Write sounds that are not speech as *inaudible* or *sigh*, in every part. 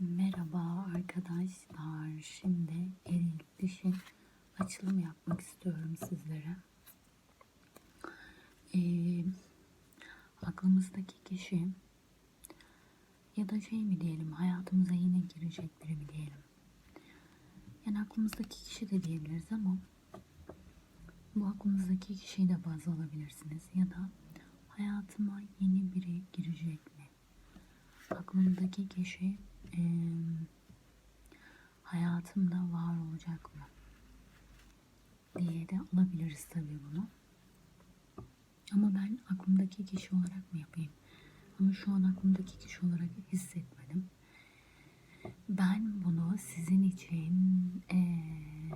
Merhaba arkadaşlar. Şimdi eril dişi açılım yapmak istiyorum sizlere. Ee, aklımızdaki kişi ya da şey mi diyelim hayatımıza yine girecek biri mi diyelim. Yani aklımızdaki kişi de diyebiliriz ama bu aklınızdaki kişiyi de baz alabilirsiniz ya da hayatıma yeni biri girecek mi? Aklımdaki kişi hayatımda var olacak mı? diye de alabiliriz tabii bunu. Ama ben aklımdaki kişi olarak mı yapayım? Ama şu an aklımdaki kişi olarak hissetmedim. Ben bunu sizin için eee,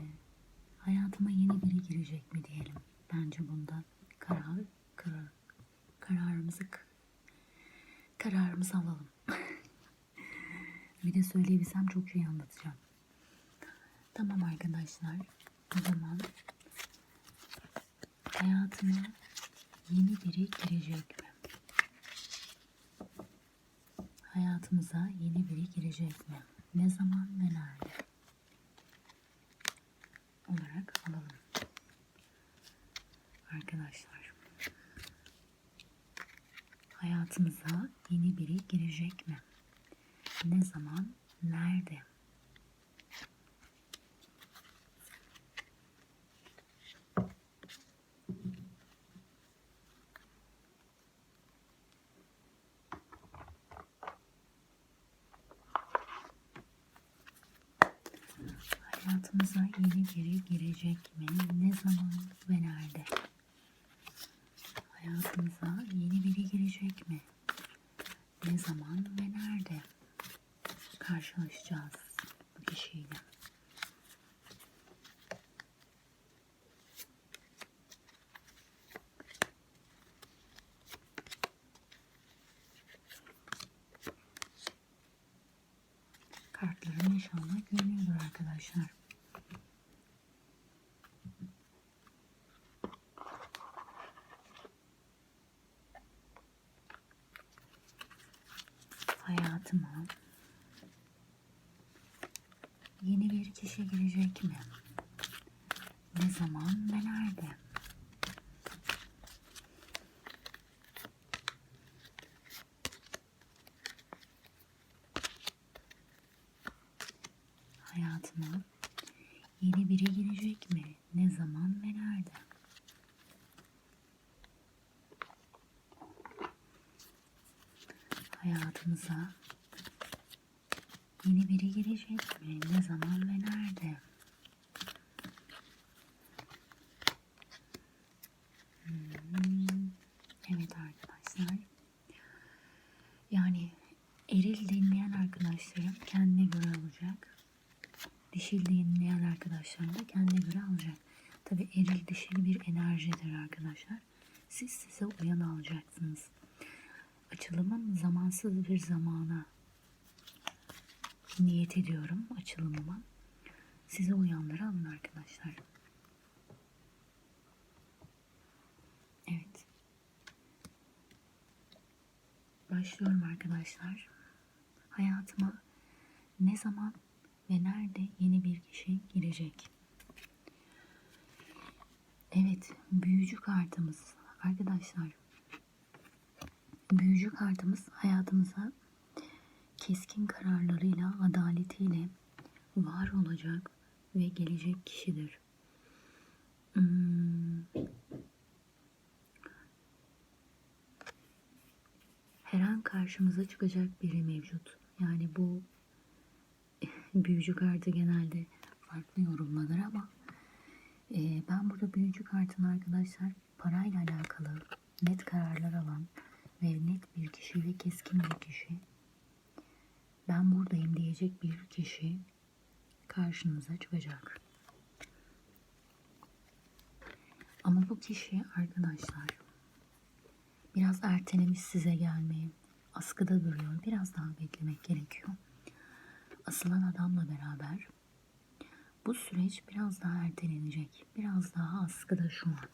hayatıma yeni biri girecek mi diyelim. Bence bunda karar, karar kararımızı kararımızı alalım. Bir de söyleyebilsem çok şey anlatacağım. Tamam arkadaşlar. O zaman hayatıma yeni biri girecek mi? Hayatımıza yeni biri girecek mi? Ne zaman ve nerede? Olarak alalım. Arkadaşlar. Hayatımıza yeni biri girecek mi? Ne zaman? Nerede? Hayatımıza yeni biri girecek mi? Ne zaman ve nerede? Hayatımıza yeni biri girecek mi? Ne zaman ve? Karşılaşacağız bu kişiyle. İnşallah görünüyordur arkadaşlar. Hayatıma bir kişi girecek mi? Ne zaman ve nerede? Hayatıma yeni biri girecek mi? Ne zaman ve nerede? Hayatımıza yeni biri girecek mi? Ne zaman ve nerede? Hmm, Evet arkadaşlar. Yani eril dinleyen arkadaşlarım kendine göre alacak. Dişil dinleyen arkadaşlarım da kendine göre alacak. Tabi eril dişil bir enerjidir arkadaşlar. Siz size uyan alacaksınız. Açılımın zamansız bir zamana niyet ediyorum açılımıma. Size uyanları alın arkadaşlar. Evet. Başlıyorum arkadaşlar. Hayatıma ne zaman ve nerede yeni bir kişi girecek? Evet, büyücü kartımız arkadaşlar. Büyücü kartımız hayatımıza keskin kararlarıyla, adaletiyle var olacak ve gelecek kişidir. Hmm. Her an karşımıza çıkacak biri mevcut. Yani bu *laughs* büyücü kartı genelde farklı yorumlanır ama e, ben burada büyücü kartını arkadaşlar parayla alakalı net kararlar alan ve net bir kişi ve keskin bir kişi ben buradayım diyecek bir kişi karşınıza çıkacak. Ama bu kişi arkadaşlar biraz ertelemiş size gelmeyi. Askıda duruyor. Biraz daha beklemek gerekiyor. Asılan adamla beraber bu süreç biraz daha ertelenecek. Biraz daha askıda şu an.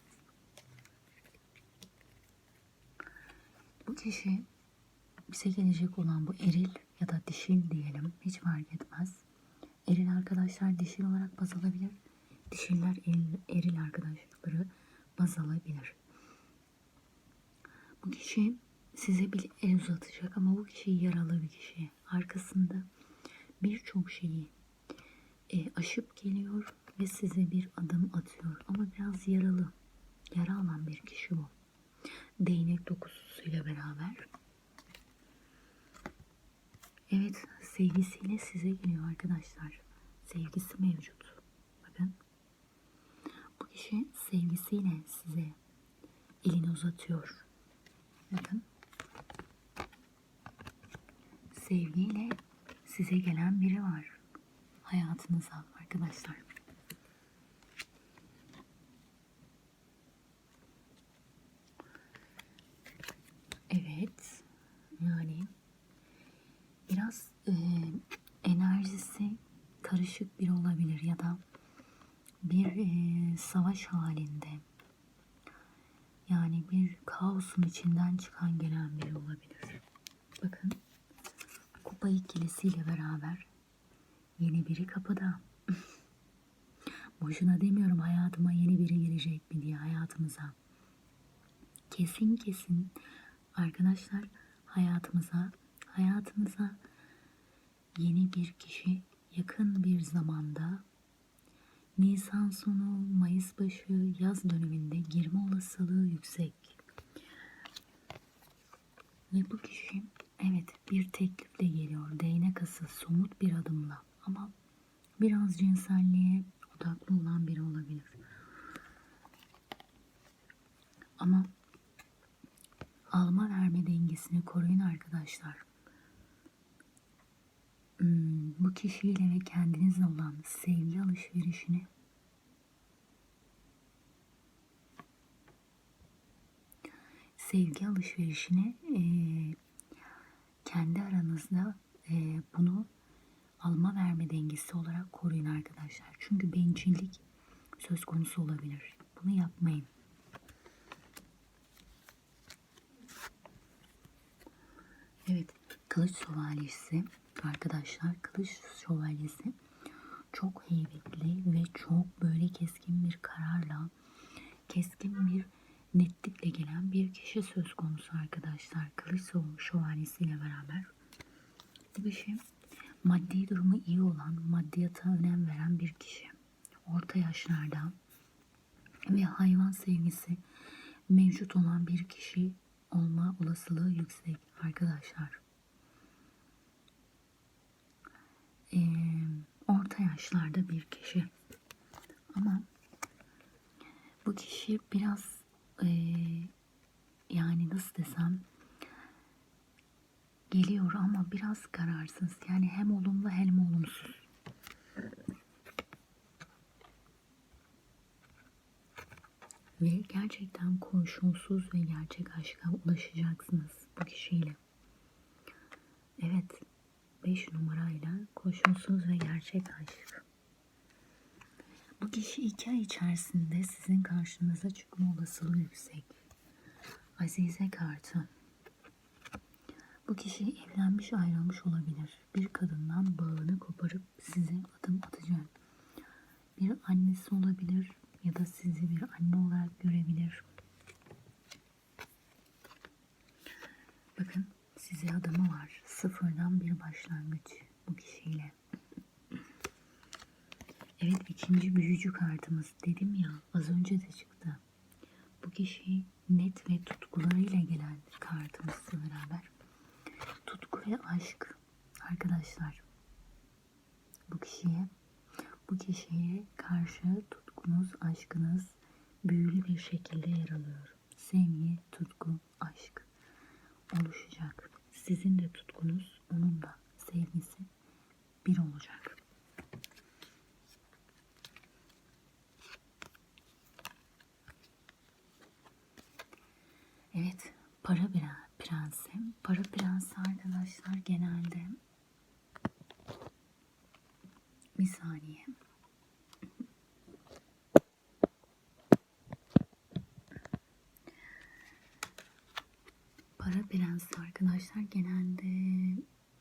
Bu kişi bize gelecek olan bu eril ya da dişil diyelim hiç fark etmez. Eril arkadaşlar dişil olarak baz alabilir. Dişiller eril, eril arkadaşları baz alabilir. Bu kişi size bir el uzatacak ama bu kişi yaralı bir kişi. Arkasında birçok şeyi e, aşıp geliyor ve size bir adım atıyor. Ama biraz yaralı. Yara alan bir kişi bu. Değnek dokusuyla beraber. Evet sevgisiyle size geliyor arkadaşlar. Sevgisi mevcut. Bakın. Bu kişi sevgisiyle size elini uzatıyor. Bakın. Sevgiyle size gelen biri var. Hayatınıza arkadaşlar. Evet. Yani biraz e, enerjisi karışık bir olabilir ya da bir e, savaş halinde yani bir kaosun içinden çıkan gelen biri olabilir. Bakın kupa ikilisiyle beraber yeni biri kapıda. *laughs* Boşuna demiyorum hayatıma yeni biri girecek mi diye hayatımıza. Kesin kesin arkadaşlar hayatımıza hayatınıza yeni bir kişi yakın bir zamanda Nisan sonu, Mayıs başı, yaz döneminde girme olasılığı yüksek. Ve bu kişi evet bir teklifle geliyor. Değnek asıl somut bir adımla ama biraz cinselliğe odaklı olan biri olabilir. Ama alma verme dengesini koruyun arkadaşlar. Bu kişiyle ve kendinizle olan sevgi alışverişini sevgi alışverişini e, kendi aranızda e, bunu alma verme dengesi olarak koruyun arkadaşlar. Çünkü bencillik söz konusu olabilir. Bunu yapmayın. Evet, kılıç arkadaşlar. Kılıç şövalyesi çok heybetli ve çok böyle keskin bir kararla, keskin bir netlikle gelen bir kişi söz konusu arkadaşlar. Kılıç şövalyesiyle beraber. Bu kişi maddi durumu iyi olan, maddiyata önem veren bir kişi. Orta yaşlarda ve hayvan sevgisi mevcut olan bir kişi olma olasılığı yüksek arkadaşlar. Ee, orta yaşlarda bir kişi. Ama bu kişi biraz e, yani nasıl desem geliyor ama biraz kararsız. Yani hem olumlu hem olumsuz. Ve gerçekten koşulsuz ve gerçek aşka ulaşacaksınız bu kişiyle. Evet, 5 numarayla koşulsuz ve gerçek aşk. Bu kişi iki ay içerisinde sizin karşınıza çıkma olasılığı yüksek. Azize kartı. Bu kişi evlenmiş ayrılmış olabilir. Bir kadından bağını koparıp size adım atacak. Bir annesi olabilir ya da sizi bir anne olarak görebilir. Bakın size adamı var. Sıfırdan bir başlangıç bu kişiyle. Evet ikinci büyücü kartımız dedim ya az önce de çıktı. Bu kişi net ve tutkularıyla gelen kartımızla beraber tutku ve aşk arkadaşlar bu kişiye bu kişiye karşı tutkunuz, aşkınız büyülü bir şekilde yer alıyor. Sevgi, tutku, aşk oluşacak. Sizin de tutkunuz, onun da sevgisi bir olacak. Evet, para prensi. Para prensi arkadaşlar genelde bir saniye. Para prensi arkadaşlar genelde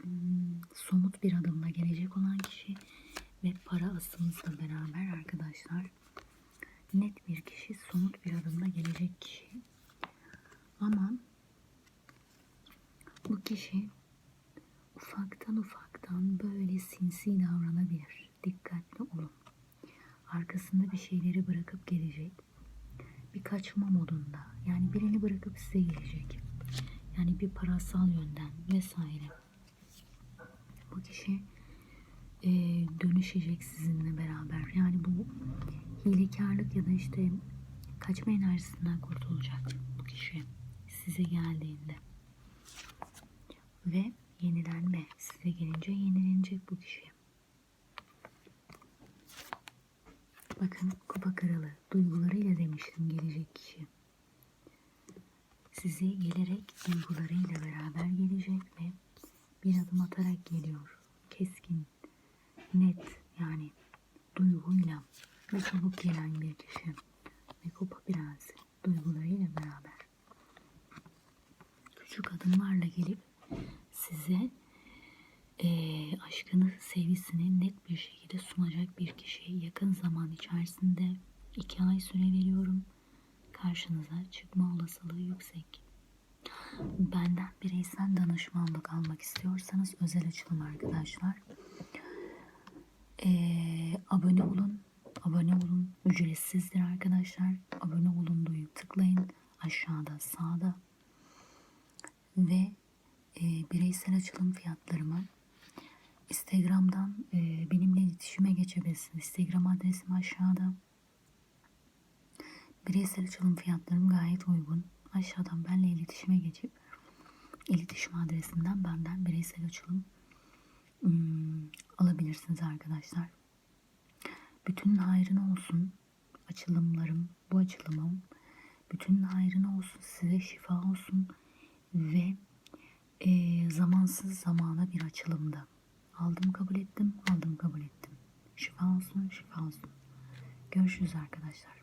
hmm, somut bir adımla gelecek olan kişi ve para asımızla beraber arkadaşlar net bir kişi somut bir adımla gelecek kişi ama bu kişi ufaktan ufaktan böyle sinsi davranabilir. Dikkatli olun. Arkasında bir şeyleri bırakıp gelecek. Bir kaçma modunda. Yani birini bırakıp size gelecek. Yani bir parasal yönden vesaire. Bu kişi e, dönüşecek sizinle beraber. Yani bu hilekarlık ya da işte kaçma enerjisinden kurtulacak bu kişi size geldiğinde. Ve yenilenme size gelince yenilenecek bu kişi. Bakın kupa kralı duygularıyla demiştim gelecek kişi. Size gelerek duygularıyla beraber gelecek ve bir adım atarak geliyor. Keskin, net yani duyguyla ve çabuk gelen bir kişi. Ve kupa prensi duygularıyla beraber küçük adımlarla gelip size eee, aşkını, sevgisini net bir şekilde sunacak bir kişi yakın zaman içerisinde iki ay süre veriyorum. Karşınıza çıkma olasılığı yüksek. Benden bireysel danışmanlık almak istiyorsanız özel açılım arkadaşlar. Eee, abone olun. Abone olun. Ücretsizdir arkadaşlar. Abone olun duyup tıklayın. Aşağıda sağda. Ve e, bireysel açılım fiyatlarımı Instagram'dan e, benimle iletişime geçebilirsin. Instagram adresim aşağıda. Bireysel açılım fiyatlarım gayet uygun. Aşağıdan benimle iletişime geçip iletişim adresinden benden bireysel açılım hmm, alabilirsiniz arkadaşlar. Bütün hayrına olsun açılımlarım, bu açılımım. Bütün hayrına olsun, size şifa olsun ve e, zamansız zamana bir açılımda. Aldım kabul ettim, aldım kabul ettim. Şifa olsun, şifa olsun. Görüşürüz arkadaşlar.